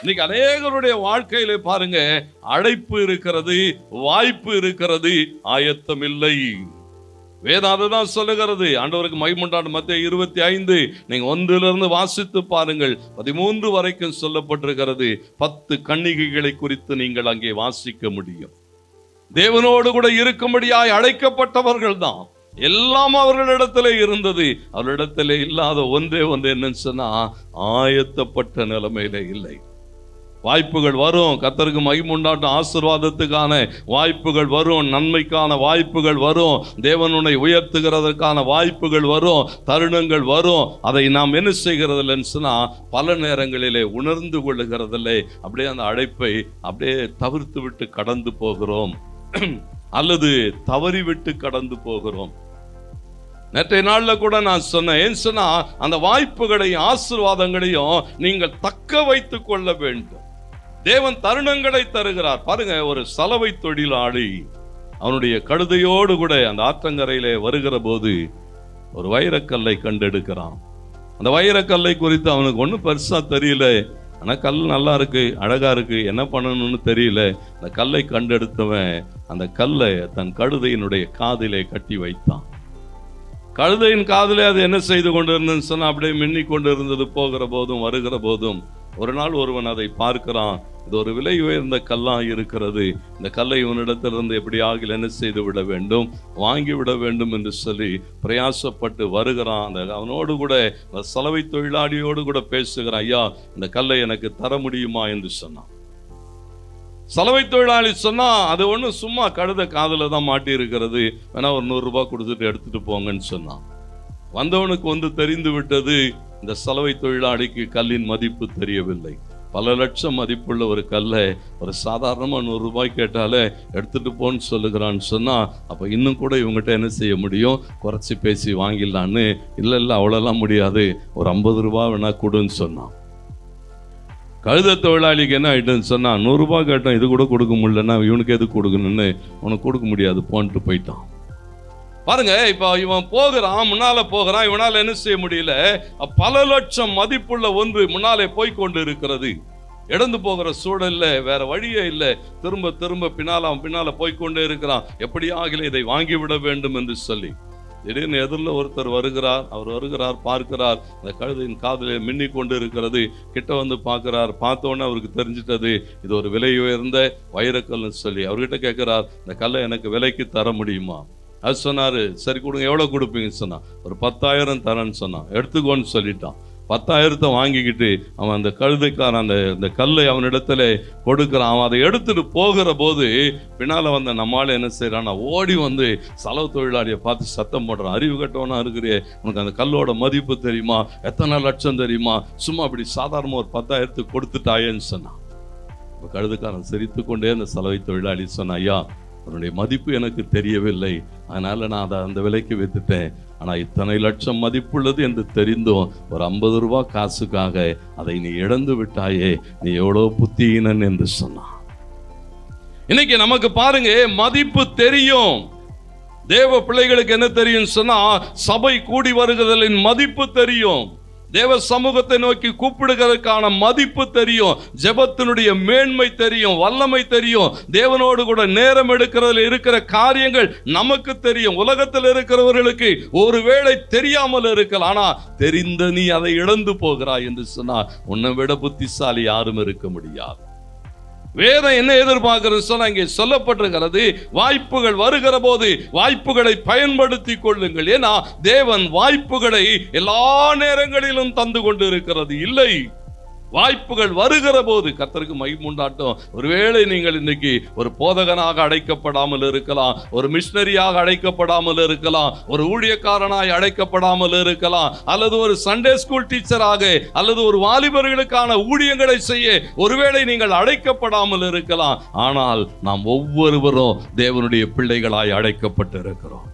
இன்னைக்கு அநேகருடைய வாழ்க்கையில பாருங்க அழைப்பு இருக்கிறது வாய்ப்பு இருக்கிறது ஆயத்தம் இல்லை. வேதம் அதுதான் சொல்லுகிறது. ஆண்டவருக்கு மைமுண்டாண்டு மத்திய இருபத்தி ஐந்து நீங்க ஒன்றிலிருந்து வாசித்து பாருங்கள். பதிமூன்று வரைக்கும் சொல்லப்பட்டிருக்கிறது. பத்து கன்னிகைகளை குறித்து நீங்கள் அங்கே வாசிக்க முடியும். தேவனோடு கூட இருக்கும்படியாய் அழைக்கப்பட்டவர்கள் தான் எல்லாம் அவர்களிடத்திலே இருந்தது. அவர்களிடத்திலே இல்லாத ஒன்றே ஒன்று என்னன்னு சொன்னா ஆயத்தப்பட்ட நிலைமையில இல்லை. வாய்ப்புகள் வரும். கத்தருக்கு மகிமுண்டாட்டும் ஆசிர்வாதத்துக்கான வாய்ப்புகள் வரும். நன்மைக்கான வாய்ப்புகள் வரும். தேவனுனை உயர்த்துகிறதற்கான வாய்ப்புகள் வரும். தருணங்கள் வரும். அதை நாம் என்ன செய்கிறதில்லைன்னு சொன்னால் பல நேரங்களிலே உணர்ந்து கொள்ளுகிறதில்லை. அப்படியே அந்த அழைப்பை அப்படியே தவிர்த்து விட்டு கடந்து போகிறோம். அல்லது தவறிவிட்டு கடந்து போகிறோம். நேற்றைய நாளில் கூட நான் சொன்னேன். ஏன் சொன்னால் அந்த வாய்ப்புகளையும் ஆசீர்வாதங்களையும் நீங்கள் தக்க வைத்து கொள்ள வேண்டும். தேவன் தருணங்களை தருகிறார். பாருங்க ஒரு சலவை தொழிலாளி அவனுடைய கழுதையோடு கூட அந்த ஆற்றங்கரையிலே வருகிற போது ஒரு வைரக்கல்லை கண்டெடுக்கிறான். அந்த வைரக்கல்லை குறித்து அவனுக்கு ஒன்றும் பெருசா தெரியல. ஆனால் கல் நல்லா இருக்கு அழகா இருக்கு என்ன பண்ணணும்னு தெரியல. அந்த கல்லை கண்டெடுத்தவன் அந்த கல்லை தன் கழுதையினுடைய காதிலே கட்டி வைத்தான். கழுதையின் காதிலே அது என்ன செய்து கொண்டு இருந்ததுன்னு சொன்னால் அப்படியே மின்னி கொண்டு இருந்தது போகிற போதும் வருகிற போதும் ஒரு நாள் ஒருவன் அதை பார்க்கிறான். இது ஒரு விலை உயர்ந்த கல்லா இருக்கிறது. இந்த கல்லை உன்னிடத்திலிருந்து எப்படி ஆகில் என்ன செய்து விட வேண்டும்? வாங்கி விட வேண்டும் என்று சொல்லி பிரயாசப்பட்டு வருகிறான். அந்த அவனோடு கூட சலவை தொழிலாளியோடு கூட பேசுகிறான். ஐயா இந்த கல்லை எனக்கு தர முடியுமா என்று சொன்னான். சலவை தொழிலாளி சொன்னா அது ஒன்றும் சும்மா கழுத காதில் தான் மாட்டி இருக்கிறது வேணா ஒரு நூறுரூபா கொடுத்துட்டு எடுத்துட்டு போங்கன்னு சொன்னான். வந்தவனுக்கு வந்து தெரிந்து விட்டது இந்த சலவை தொழிலாளிக்கு கல்லின் மதிப்பு தெரியவில்லை. பல லட்சம் மதிப்புள்ள ஒரு கல்லை ஒரு சாதாரணமாக நூறு ரூபாய் கேட்டாலே எடுத்துட்டு போன்னு சொல்லுகிறான்னு சொன்னால் அப்போ இன்னும் கூட இவங்ககிட்ட என்ன செய்ய முடியும்? குறைச்சி பேசி வாங்கிடலான்னு. இல்லை இல்லை அவ்வளோலாம் முடியாது. ஒரு ஐம்பது ரூபா வேணால் கொடுன்னு சொன்னான். கழுத தொழிலாளிக்கு என்ன ஆயிட்டுன்னு சொன்னால் நூறுரூபா கேட்டோம் இது கூட கொடுக்க முடியலன்னா இவனுக்கு எது கொடுக்கணும்னு? உனக்கு கொடுக்க முடியாது போன்ட்டு போயிட்டான். பாருங்க இப்போ இவன் போகிறான் முன்னால போகிறான் இவனால் என்ன செய்ய முடியல? பல லட்சம் மதிப்புள்ள ஒன்று முன்னாலே போய் கொண்டு இருக்கிறது இடந்து போகிற சூழல்ல வேற வழியே இல்லை. திரும்ப திரும்ப பின்னால் அவன் பின்னால போய்கொண்டே இருக்கிறான். எப்படி ஆகல இதை வாங்கி விட வேண்டும் என்று சொல்லி. திடீர்னு எதிரில் ஒருத்தர் வருகிறார் அவர் வருகிறார் பார்க்கிறார். அந்த கழுதையின் காதிலே மின்னி கொண்டு இருக்கிறது கிட்ட வந்து பார்க்கிறார். பார்த்தோன்னே அவருக்கு தெரிஞ்சிட்டது இது ஒரு விலை உயர்ந்த வைரக்கல்னு சொல்லி. அவர்கிட்ட கேட்கிறார் இந்த கல்லை எனக்கு விலைக்கு தர முடியுமா? அது சொன்னாரு சரி கொடுங்க எவ்வளோ கொடுப்பீங்கன்னு? சொன்னான். ஒரு பத்தாயிரம் தரேன்னு சொன்னான். எடுத்துக்கோன்னு சொல்லிட்டான். பத்தாயிரத்தை வாங்கிக்கிட்டு அவன் அந்த கழுதைக்காரன் அந்த அந்த கல்லை அவனிடத்துல கொடுக்குறான். அவன் அதை எடுத்துட்டு போகிற போது பின்னால் வந்த நம்மால என்ன செய்கிறான்னா ஓடி வந்து செலவு தொழிலாளியை பார்த்து சத்தம் போடுறான். அறிவு கட்டவனா இருக்கிறே உனக்கு அந்த கல்லோட மதிப்பு தெரியுமா? எத்தனை லட்சம் தெரியுமா? சும்மா அப்படி சாதாரணமாக ஒரு பத்தாயிரத்துக்கு கொடுத்துட்டாயேன்னு சொன்னான். இப்போ கழுதுக்காரன் சிரித்து கொண்டே அந்த செலவை தொழிலாளி சொன்னான் ஐயா உன்னுடைய மதிப்பு எனக்கு தெரியவில்லை. அதனால் நான் அதை அந்த விலைக்கு விற்றுட்டேன் ஆனால் இத்தனை லட்சம் மதிப்புள்ளது என்று தெரிந்தும் ஒரு ஐம்பது ரூபா காசுக்காக அதை நீ இழந்து விட்டாயே நீ எவ்வளோ புத்தியினன் என்று சொன்னான். இன்னைக்கு நமக்கு பாருங்க மதிப்பு தெரியும். தேவ பிள்ளைகளுக்கு என்ன தெரியும் சொன்னா சபை கூடி வருகிறதலின் மதிப்பு தெரியும். தேவ சமூகத்தை நோக்கி கூப்பிடுகிறதுக்கான மதிப்பு தெரியும். ஜெபத்தினுடைய மேன்மை தெரியும் வல்லமை தெரியும். தேவனோடு கூட நேரம் எடுக்கிறதுல இருக்கிற காரியங்கள் நமக்கு தெரியும். உலகத்தில் இருக்கிறவர்களுக்கு ஒருவேளை தெரியாமல் இருக்கலாம். ஆனா தெரிந்த நீ அதை இழந்து போகிறாய் என்று சொன்னா உன்னை விட புத்திசாலி யாரும் இருக்க முடியாது. வேதம் என்ன எதிர்பார்க்கிறது சொன்னா இங்கே சொல்லப்பட்டிருக்கிறது வாய்ப்புகள் வருகிற போது வாய்ப்புகளை பயன்படுத்தி கொள்ளுங்கள். ஏன்னா தேவன் வாய்ப்புகளை எல்லா நேரங்களிலும் தந்து கொண்டு இருக்கிறது இல்லை. வாய்ப்புகள் வருகிற போது கத்தருக்கு மகிமுண்டாட்டும் ஒருவேளை நீங்கள் இன்னைக்கு ஒரு போதகனாக அழைக்கப்படாமல் இருக்கலாம் ஒரு மிஷினரியாக அழைக்கப்படாமல் இருக்கலாம் ஒரு ஊழியக்காரனாய் அழைக்கப்படாமல் இருக்கலாம் அல்லது ஒரு சண்டே ஸ்கூல் டீச்சராக அல்லது ஒரு வாலிபர்களுக்கான ஊழியங்களை செய்ய ஒருவேளை நீங்கள் அழைக்கப்படாமல் இருக்கலாம். ஆனால் நாம் ஒவ்வொருவரும் தேவனுடைய பிள்ளைகளாய் அழைக்கப்பட்டு இருக்கிறோம்